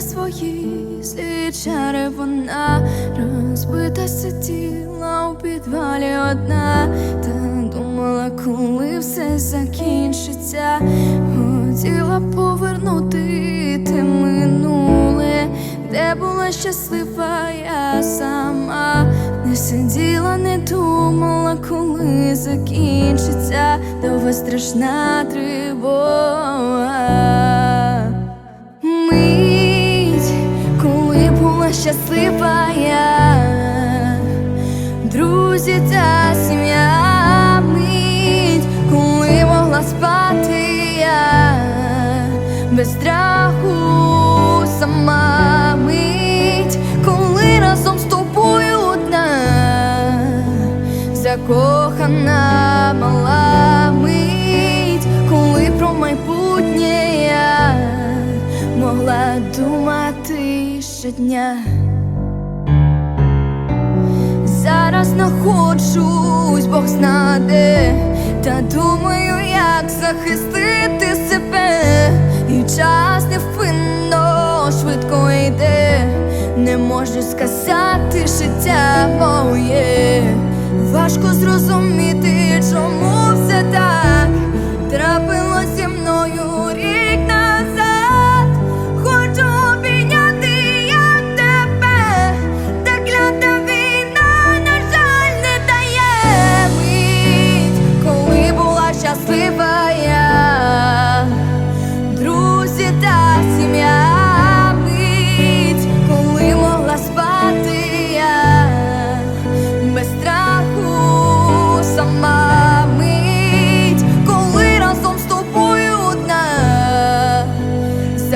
Свої злі чари вона розбита сиділа у підвалі одна, та думала, коли все закінчиться, хотіла повернути те минуле, де була щаслива я сама, не сиділа, не думала, коли закінчиться, довго страшна тривога. Щаслива я, друзі та сім'я, мить, коли могла спати я, без страху сама мить, коли разом з тобою одна, закохана мала мить, коли про майбутнє я могла думати щодня. Зараз знаходжусь, Бог знаде, та думаю, як захистити себе, і час невпинно швидко йде, не можу сказати життя моє, важко зрозуміти,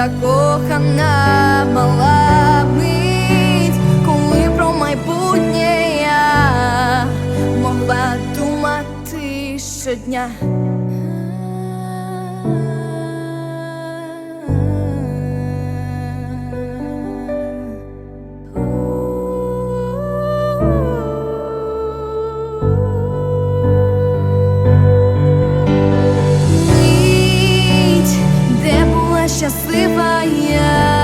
закохана мала мить, коли про майбутнє я могла думати щодня. você.